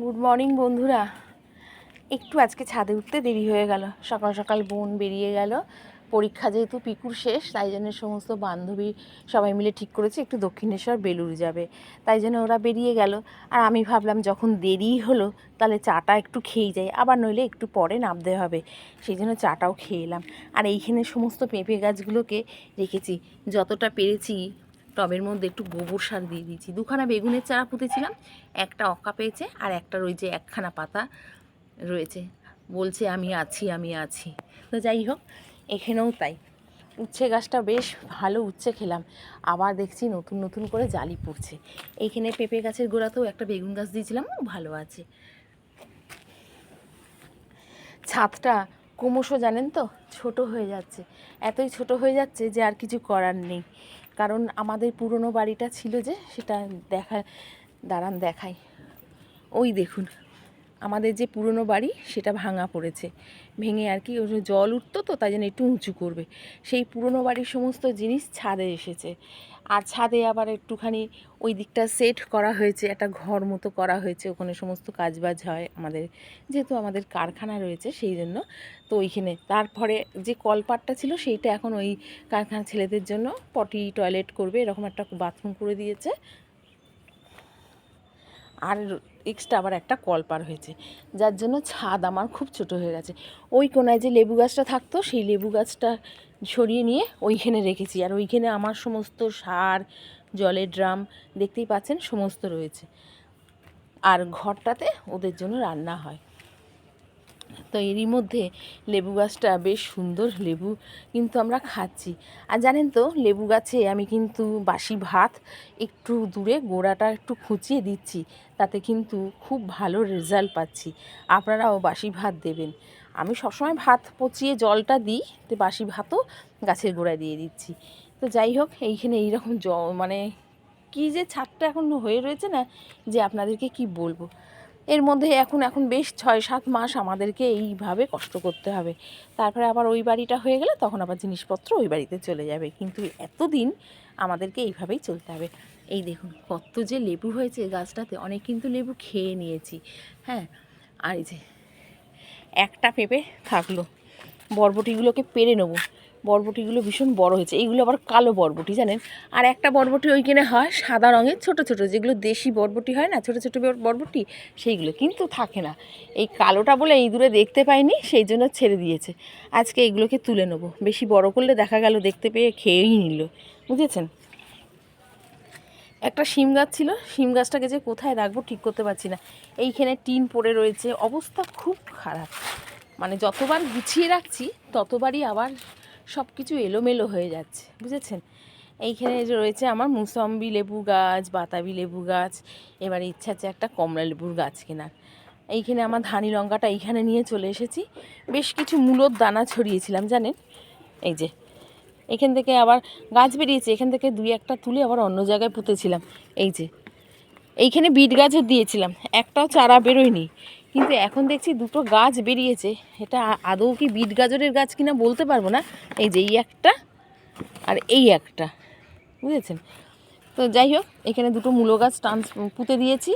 Good morning বন্ধুরা। একটু আজকে ছাদে উঠতে দেরি হয়ে গেল। সকাল সকাল বোন বেরিয়ে গেল। পরীক্ষা যেহেতু পিকুর শেষ, তাই জন্য সমস্ত বান্ধবী সবাই মিলে ঠিক করেছে একটু দক্ষিণেশ্বর বেলুর যাবে। তাই জন্য ওরা বেরিয়ে গেল। আর আমি ভাবলাম, যখন দেরি হলো, তাহলে চাটা একটু খেয়ে যাই। আবার নইলে একটু পরে নামতে হবে। সেই জন্য চাটাও খেয়ে এলাম। আর এইখানে সমস্ত পেঁপে গাছগুলোকে রেখেছি। যতটা পেরেছি টবের মধ্যে একটু গোবর সার দিয়ে দিয়েছি। দুখানা বেগুনের চারা পুঁতেছিলাম, একটা অক্কা পেয়েছে আর একটা রয়েছে একখানা পাতা রয়েছে। বলছে, আমি আছি আমি আছি। তো যাই হোক, এখানেও তাই। উচ্ছে গাছটা বেশ ভালো উচ্ছে খেলাম। আবার দেখছি নতুন নতুন করে জালি পড়ছে। এইখানে পেঁপে গাছের গোড়াতেও একটা বেগুন গাছ দিয়েছিলাম ভালো আছে। ছাদটা ক্রমশ জানেন তো, ছোট হয়ে যাচ্ছে। এতই ছোট হয়ে যাচ্ছে যে আর কিছু করার নেই। কারণ আমাদের পুরনো বাড়িটা ছিল যে, সেটা দেখা, দাঁড়ান দেখাই। ওই দেখুন, আমাদের যে পুরনো বাড়ি, সেটা ভাঙা পড়েছে। ভেঙে আর কি, ওই জল উঠতো তো, তাই জন্য একটু উঁচু করবে। সেই পুরনো বাড়ির সমস্ত জিনিস ছাদে এসেছে। আর ছাদে আবার একটুখানি ওই দিকটা সেট করা হয়েছে, একটা ঘর মতো করা হয়েছে, ওখানে সমস্ত কাজবাজ হয় আমাদের, যেহেতু আমাদের কারখানা রয়েছে সেই জন্য। তো ওইখানে তারপরে যে কলপাটটা ছিল সেইটা এখন ওই কারখানা ছেলেদের জন্য পটি টয়লেট করবে, এরকম একটা বাথরুম করে দিয়েছে। আর এক্সট্রা আবার একটা কল পার হয়েছে। যার জন্য ছাদ আমার খুব ছোট হয়ে গেছে। ওই কোনায় যে লেবু গাছটা থাকতো, সেই লেবু গাছটা সরিয়ে নিয়ে ওইখানে রেখেছি। আর ওইখানে আমার সমস্ত সার, জলের ড্রাম, দেখতেই পাচ্ছেন, সমস্ত রয়েছে। আর ঘরটাতে ওদের জন্য রান্না হয়। তো এরই মধ্যে লেবু গাছটা বেশ সুন্দর লেবু কিন্তু আমরা খাচ্ছি। আর জানেন তো, লেবু গাছে আমি কিন্তু বাসি ভাত একটু দূরে গোড়াটা একটু খুঁচিয়ে দিচ্ছি, তাতে কিন্তু খুব ভালো রেজাল্ট পাচ্ছি। আপনারাও বাসি ভাত দেবেন। আমি সবসময় ভাত পচিয়ে জলটা দিই, তো বাসি ভাতও গাছের গোড়ায় দিয়ে দিচ্ছি। তো যাই হোক, এইখানে এইরকম জ মানে কী যে ছাদটা এখন হয়ে রয়েছে না, যে আপনাদেরকে কি বলব? এর মধ্যে এখন এখন বেশ ছয়, সাত মাস আমাদেরকে এইভাবে কষ্ট করতে হবে। তারপরে আবার ওই বাড়িটা হয়ে গেলে তখন আবার জিনিসপত্র ওই বাড়িতে চলে যাবে। কিন্তু এতদিন আমাদেরকে এইভাবেই চলতে হবে। এই দেখুন, কত যে লেবু হয়েছে গাছটাতে, অনেক কিন্তু লেবু খেয়ে নিয়েছি। হ্যাঁ আর এই যে একটা পেঁপে থাকল। বরবটিগুলোকে পেরে নেব। বরবটিগুলো ভীষণ বড় হয়েছে। এইগুলো আবার কালো বরবটি, জানেন? আর একটা বরবটি ওইখানে হয় সাদা রঙের, ছোট ছোট, যেগুলো দেশি বরবটি হয় না, ছোট ছোট বরবটি, সেইগুলো। কিন্তু থাকে না। এই কালোটা বলে এই দূরে দেখতে পাইনি, সেই জন্য ছেড়ে দিয়েছে। আজকে এইগুলোকে তুলে নেব। বেশি বড় করলে দেখা গেল দেখতে পেয়ে খেয়েই নিল। বুঝেছেন? একটা শিম গাছ ছিল, শিম গাছটাকে যে কোথায় রাখব ঠিক করতে পারছি না। এইখানে টিন পড়ে রয়েছে, অবস্থা খুব খারাপ। মানে যতবার গুছিয়ে রাখছি, ততবারই আবার সব কিছু এলোমেলো হয়ে যাচ্ছে, বুঝেছেন? এইখানে যে রয়েছে আমার মুসম্বি লেবু গাছ, বাতাবি লেবু গাছ, এবার ইচ্ছা আছে একটা কমলা লেবুর গাছ কেনার। এইখানে আমার ধানি লঙ্কাটা এইখানে নিয়ে চলে এসেছি। বেশ কিছু মূলোর দানা ছড়িয়েছিলাম, জানেন? এই যে, এখান থেকে আবার গাছ বেরিয়েছে, এখান থেকে দুই একটা তুলে আবার অন্য জায়গায় পুঁতেছিলাম। এই যে, এইখানে বিট গাছও দিয়েছিলাম, একটাও চারা বেরোয়নি। কিন্তু এখন দেখছি দুটো গাছ বেরিয়েছে। এটা আদৌ কি বিট গাজরের গাছ কিনা বলতে পারব না। এই যে এই একটা আর এই একটা, বুঝেছেন? তো যাই হোক, এখানে দুটো মূলো গাছ ট্রান্স পুঁতে দিয়েছি।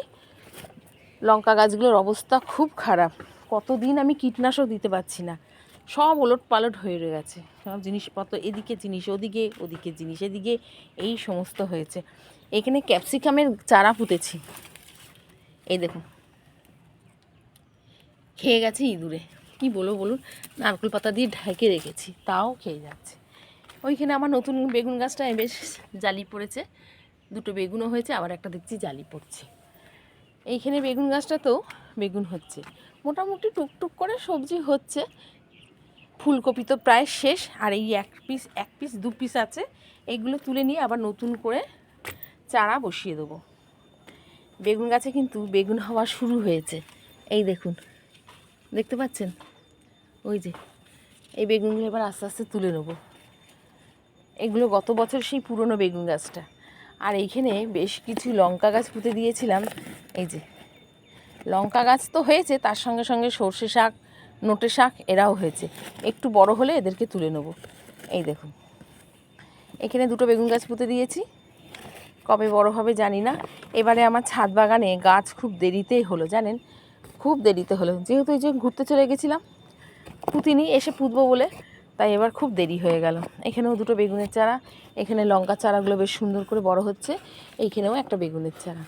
লঙ্কা গাছগুলোর অবস্থা খুব খারাপ। কতদিন আমি কীটনাশক দিতে পারছি না। সব ওলট পালট হয়ে রয়ে গেছে। সব জিনিসপত্র এদিকে জিনিস, ওদিকে ওদিকে জিনিস, এদিকে এই সমস্ত হয়েছে। এখানে ক্যাপসিকামের চারা পুঁতেছি। এই দেখুন খেয়ে গেছে ইঁদুরে। কি বলব বলুন? নারকেল পাতা দিয়ে ঢেকে রেখেছি, তাও খেয়ে যাচ্ছে। ওইখানে আমার নতুন বেগুন গাছটায় বেশ জালি পড়েছে, দুটো বেগুনও হয়েছে, আবার একটা দেখছি জালি পড়ছে। এইখানে বেগুন গাছটাতেও বেগুন হচ্ছে। মোটামুটি টুকটুক করে সবজি হচ্ছে। ফুলকপি তো প্রায় শেষ, আর এই এক পিস এক পিস, দু পিস আছে। এইগুলো তুলে নিয়ে আবার নতুন করে চারা বসিয়ে দেবো। বেগুন গাছে কিন্তু বেগুন হওয়া শুরু হয়েছে। এই দেখুন দেখতে পাচ্ছেন? ওই যে, এই বেগুনগুলো এবার আস্তে আস্তে তুলে নেব। এগুলো গত বছর সেই পুরনো বেগুন গাছটা। আর এইখানে বেশ কিছু লঙ্কা গাছ পুঁতে দিয়েছিলাম। এই যে, লঙ্কা গাছ তো হয়েছে, তার সঙ্গে সঙ্গে সর্ষে শাক, নোটে শাক এরাও হয়েছে। একটু বড় হলে এদেরকে তুলে নেব। এই দেখুন, এখানে দুটো বেগুন গাছ পুঁতে দিয়েছি। কবে বড় হবে জানি না। এবারে আমার ছাদ বাগানে গাছ খুব দেরিতেই হলো, জানেন? খুব দেরিতে হলো। যেহেতু এই যে ঘুরতে চলে গেছিলাম, পুঁতিনি এসে পুঁতবো বলে, তাই এবার খুব দেরি হয়ে গেল। এখানেও দুটো বেগুনের চারা, এখানে লঙ্কা চারাগুলো বেশ সুন্দর করে বড় হচ্ছে, এইখানেও একটা বেগুনের চারা।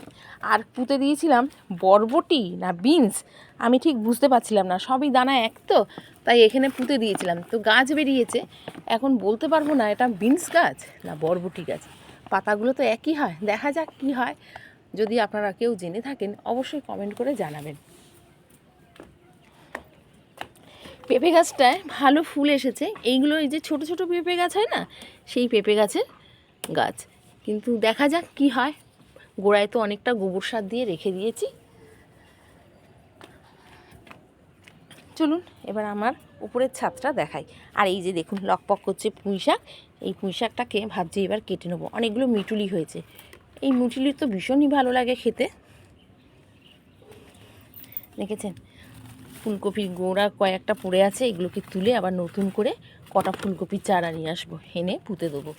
আর পুঁতে দিয়েছিলাম বরবটি না বিনস, আমি ঠিক বুঝতে পারছিলাম না, সবই দানা এক তো, তাই এখানে পুঁতে দিয়েছিলাম। তো গাছ বেরিয়েছে, এখন বলতে পারব না এটা বিনস গাছ না বরবটি গাছ। পাতাগুলো তো একই হয়, দেখা যাক কি হয়। যদি আপনারা কেউ জেনে থাকেন, অবশ্যই কমেন্ট করে জানাবেন। পেঁপে গাছটায় ভালো ফুল এসেছে। এইগুলো এই যে ছোট ছোট পেঁপে গাছ হয় না, সেই পেঁপে গাছের গাছ। কিন্তু দেখা যাক কি হয়। গোড়ায় তো অনেকটা গোবর সার দিয়ে রেখে দিয়েছি। চলুন, এবার আমার উপরের ছাদটা দেখাই। আর এই যে দেখুন, লকপক করছে পুঁই শাক। এই পুঁই শাকটাকে ভাবছি এবার কেটে নেব। অনেকগুলো মিটুলি হয়েছে। এই মিটুলি তো ভীষণই ভালো লাগে খেতে। দেখেছেন? ফুলকপির গোড়া কয়েকটা পড়ে আছে, এগুলোকে তুলে আবার নতুন করে কটা ফুলকপির চারা নিয়ে আসব, এনে পুঁতে দেবো।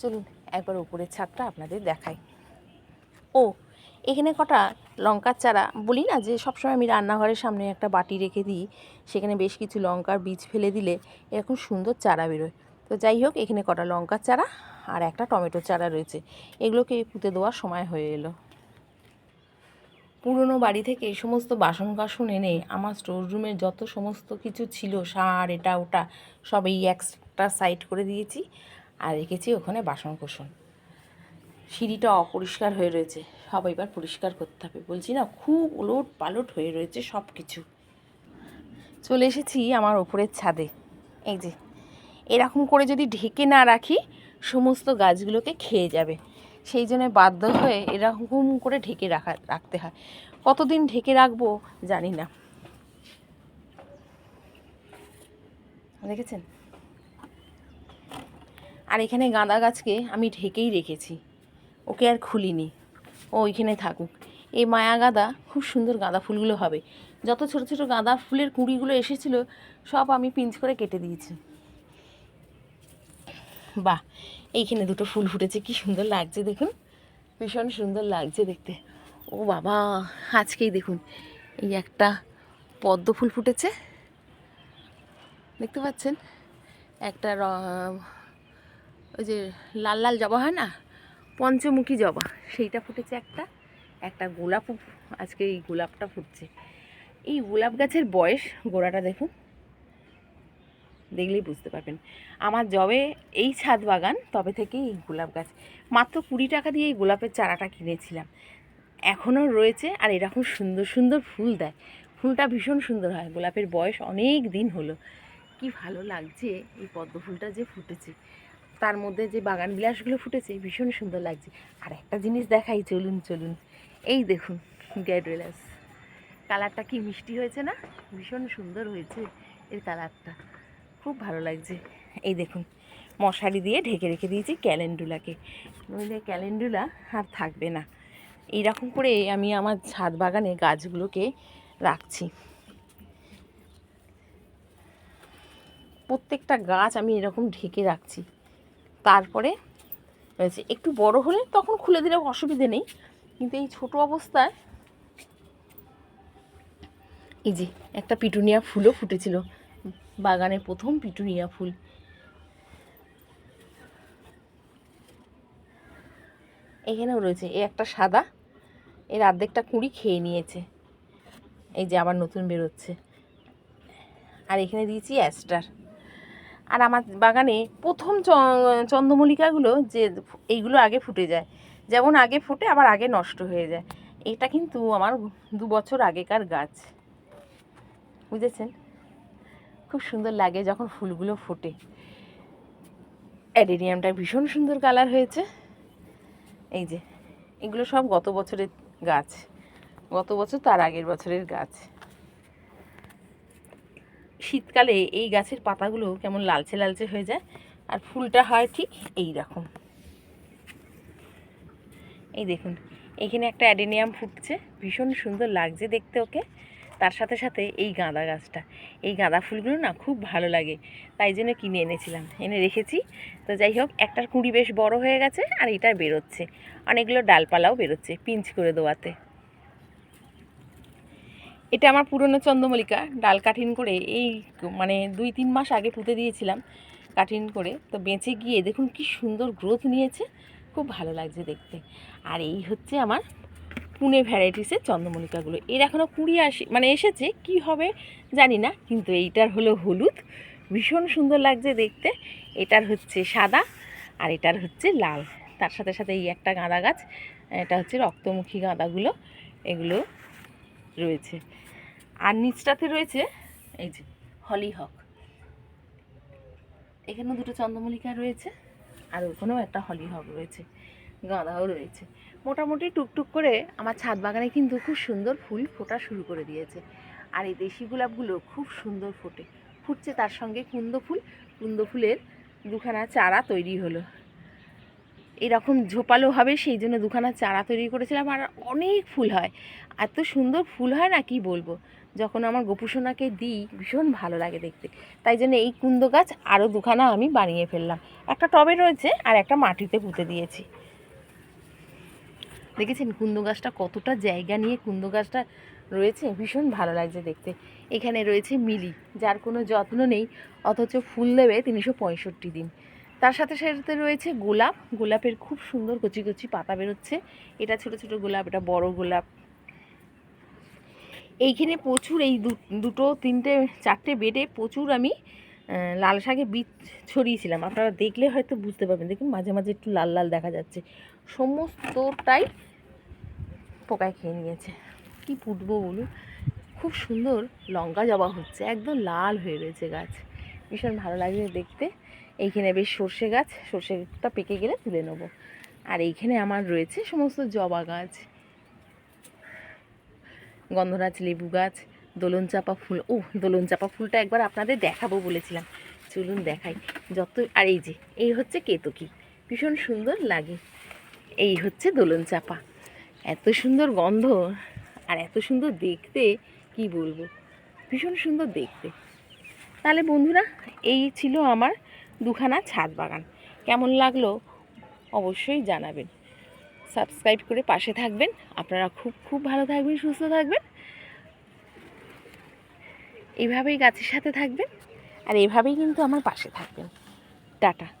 চলুন, একবার উপরের ছাদটা আপনাদের দেখাই। ও, এখানে কটা লঙ্কার চারা। বলি না যে, সবসময় আমি রান্নাঘরের সামনে একটা বাটি রেখে দিই, সেখানে বেশ কিছু লঙ্কার বীজ ফেলে দিলে এরকম সুন্দর চারা বেরোয়। তো যাই হোক, এখানে কটা লঙ্কার চারা আর একটা টমেটোর চারা রয়েছে। এগুলোকে পুঁতে দেওয়ার সময় হয়ে এলো। পুরনো বাড়ি থেকে সমস্ত বাসন কাসন এনে আমার স্টোর রুমের যত সমস্ত কিছু ছিল, সার, এটা, ওটা, সব এই একটা সাইড করে দিয়েছি আর রেখেছি ওখানে বাসন কোসন সিঁড়িটা অপরিষ্কার হয়ে রয়েছে, সব এবার পরিষ্কার করতে হবে। বলছি না, খুব উলট পালট হয়ে রয়েছে সব কিছু চলে এসেছি আমার ওপরের ছাদে। এই যে, এরকম করে যদি ঢেকে না রাখি, সমস্ত গাছগুলোকে খেয়ে যাবে। সেই জন্য বাধ্য হয়ে এরকম করে ঢেকে রাখা, রাখতে হয়। কতদিন ঢেকে রাখব জানি না। দেখেছেন? আর এখানে গাঁদা গাছকে আমি ঢেকেই রেখেছি। ওকে আর খুলিনি। ও ওইখানে থাকুক। এই মায়া গাঁদা খুব সুন্দর গাঁদা ফুলগুলো হবে। যত ছোট ছোট গাঁদা ফুলের কুঁড়িগুলো এসেছিল, সব আমি পিঞ্চ করে কেটে দিয়েছি। বাহ! এইখানে দুটো ফুল ফুটেছে, কি সুন্দর লাগছে দেখুন। ভীষণ সুন্দর লাগছে দেখতে। ও বাবা, আজকেই দেখুন, এই একটা পদ্ম ফুল ফুটেছে। দেখতে পাচ্ছেন? একটা ওই যে লাল লাল জবা হয় না? পঞ্চমুখী জবা, সেইটা ফুটেছে একটা। একটা গোলাপ আজকে এই গোলাপটা ফুটছে। এই গোলাপ গাছের বয়স গোড়াটা দেখুন। দেখলেই বুঝতে পারবেন। আমার জবে এই ছাদ বাগান, তবে থেকেই এই গোলাপ গাছ। মাত্র কুড়ি টাকা দিয়ে এই গোলাপের চারাটা কিনেছিলাম। এখনও রয়েছে আর এরকম সুন্দর সুন্দর ফুল দেয়। ফুলটা ভীষণ সুন্দর হয়। গোলাপের বয়স অনেক দিন হলো। কি ভালো লাগছে এই পদ্ম ফুলটা যে ফুটেছে। তার মধ্যে যে বাগান বিলাসগুলো ফুটেছে, ভীষণ সুন্দর লাগছে। আর একটা জিনিস দেখাই, চলুন চলুন। এই দেখুন, গ্যাড্রেলাস। কালারটা কি মিষ্টি হয়েছে না? ভীষণ সুন্দর হয়েছে এর কালারটা। খুব ভালো লাগছে। এই দেখুন, মশারি দিয়ে ঢেকে রেখে দিয়েছি ক্যালেন্ডুলাকে। নইলে ক্যালেন্ডুলা আর থাকবে না। এইরকম করে আমি আমার ছাদ বাগানে গাছগুলোকে রাখছি। প্রত্যেকটা গাছ আমি এরকম ঢেকে রাখছি। তারপরে হয়েছে একটু বড় হলে তখন খুলে দিলে অসুবিধে নেই, কিন্তু এই ছোট অবস্থায় এই যে একটা পিটুনিয়া ফুলও ফুটেছিল। বাগানের প্রথম পিটুনিয়া ফুল। এখানেও রয়েছে এই একটা সাদা, এর অর্ধেকটা কুঁড়ি খেয়ে নিয়েছে। এই যে আবার নতুন বেরোচ্ছে। আর এখানে দিয়েছি অ্যাস্টার আর আমার বাগানে প্রথম চন্দ্রমল্লিকাগুলো যে এইগুলো আগে ফুটে যায়। যেমন আগে ফুটে, আবার আগে নষ্ট হয়ে যায়। এটা কিন্তু আমার দু বছর আগেকার গাছ। বুঝেছেন? খুব সুন্দর লাগে যখন ফুলগুলো ফোটে। অ্যাডেরিয়ামটা ভীষণ সুন্দর কালার হয়েছে। এই যে, এগুলো সব গত বছরের গাছ। গত বছর তার আগের বছরের গাছ। শীতকালে এই গাছের পাতাগুলো কেমন লালচে লালচে হয়ে যায়। আর ফুলটা হয় ঠিক এই রকম। এই দেখুন, এখানে একটা অ্যাডেনিয়াম ফুটছে। ভীষণ সুন্দর লাগছে দেখতে ওকে। তার সাথে সাথে এই গাঁদা গাছটা। এই গাঁদা ফুলগুলো না খুব ভালো লাগে, তাই জন্য কিনে এনেছিলাম। এনে রেখেছি। তো যাই হোক, একটার কুঁড়ি বেশ বড় হয়ে গেছে আর এটা বেরোচ্ছে। অনেকগুলো ডালপালাও বেরোচ্ছে পিঞ্চ করে দেওয়াতে এটা আমার পুরনো চন্দ্রমল্লিকা, ডাল কাঠিন করে এই মানে দুই তিন মাস আগে পুঁতে দিয়েছিলাম কাঠিন করে। তো বেঁচে গিয়ে দেখুন কি সুন্দর গ্রোথ নিয়েছে, খুব ভালো লাগছে দেখতে। আর এই হচ্ছে আমার পুনে ভ্যারাইটিসের চন্দ্রমল্লিকাগুলো। এর এখনও কুড়ি আসে মানে এসেছে, কি হবে জানি না, কিন্তু এইটার হলো হলুদ। ভীষণ সুন্দর লাগছে দেখতে। এটার হচ্ছে সাদা আর এটার হচ্ছে লাল। তার সাথে সাথে এই একটা গাঁদা গাছ, এটা হচ্ছে রক্তমুখী গাঁদাগুলো, এগুলো রয়েছে। আর নিচটাতে রয়েছে, এই যে হলিহক এখানে দুটো চন্দ্রমল্লিকা রয়েছে, আর ওখানেও একটা হলিহক রয়েছে, গাঁদাও রয়েছে। মোটামুটি টুকটুক করে আমার ছাদ বাগানে কিন্তু খুব সুন্দর ফুল ফোটা শুরু করে দিয়েছে। আর এই দেশি গোলাপগুলো খুব সুন্দর ফোটে। ফুটছে তার সঙ্গে কুন্দ ফুল। কুন্দ ফুলের দুখানা চারা তৈরি হলো। এরকম ঝোপালো হবে, সেই জন্য দুখানা চারা তৈরি করেছিলাম। আর অনেক ফুল হয়। এত সুন্দর ফুল হয় না, কি বলব? যখন আমার গোপুসোনাকে দিই, ভীষণ ভালো লাগে দেখতে। তাই জন্য এই কুন্দ গাছ আরও দুখানা আমি বানিয়ে ফেললাম। একটা টবে রয়েছে আর একটা মাটিতে পুঁতে দিয়েছি। দেখেছেন কুন্দ গাছটা কতটা জায়গা নিয়ে কুন্দ গাছটা রয়েছে? ভীষণ ভালো লাগছে দেখতে। এখানে রয়েছে মিলি, যার কোনো যত্ন নেই, অথচ ফুল দেবে তিনশো পঁয়ষট্টি দিন। তার সাথে সাথে রয়েছে গোলাপ। গোলাপের খুব সুন্দর কচি কচি পাতা বেরোচ্ছে। এটা ছোট ছোট গোলাপ, এটা বড় গোলাপ। এইখানে প্রচুর, এই দুটো, তিনটে, চারটে বেডে প্রচুর আমি লাল শাকের বীজ ছড়িয়েছিলাম। আপনারা দেখলে হয়তো বুঝতে পারবেন। দেখুন, মাঝে মাঝে একটু লাল লাল দেখা যাচ্ছে। সমস্তটাই পোকায় খেয়ে নিয়েছে। কি ফুটবো বলুন? খুব সুন্দর লঙ্কা জবা হচ্ছে, একদম লাল হয়ে রয়েছে গাছ। ভীষণ ভালো লাগছে দেখতে। এইখানে বেশ সর্ষে গাছ, সর্ষেটা পেকে গেলে তুলে নেব। আর এইখানে আমার রয়েছে সমস্ত জবা গাছ। গন্ধরাজ লেবু গাছ দোলন চাপা ফুল ও দোলন চাপা ফুলটা একবার আপনাদের দেখাবো বলেছিলাম। চলুন দেখাই। যত, আর এই যে, এই হচ্ছে কেতকী। ভীষণ সুন্দর লাগে। এই হচ্ছে দোলন চাপা এত সুন্দর গন্ধ আর এত সুন্দর দেখতে, কি বলব? ভীষণ সুন্দর দেখতে। তাহলে বন্ধুরা, এই ছিল আমার দুখানা ছাদ বাগান। কেমন লাগল অবশ্যই জানাবেন। সাবস্ক্রাইব করে পাশে থাকবেন। আপনারা খুব খুব ভালো থাকবেন, সুস্থ থাকবেন। এইভাবেই গাছের সাথে থাকবেন আর এভাবেই কিন্তু আমার পাশে থাকবেন। টাটা।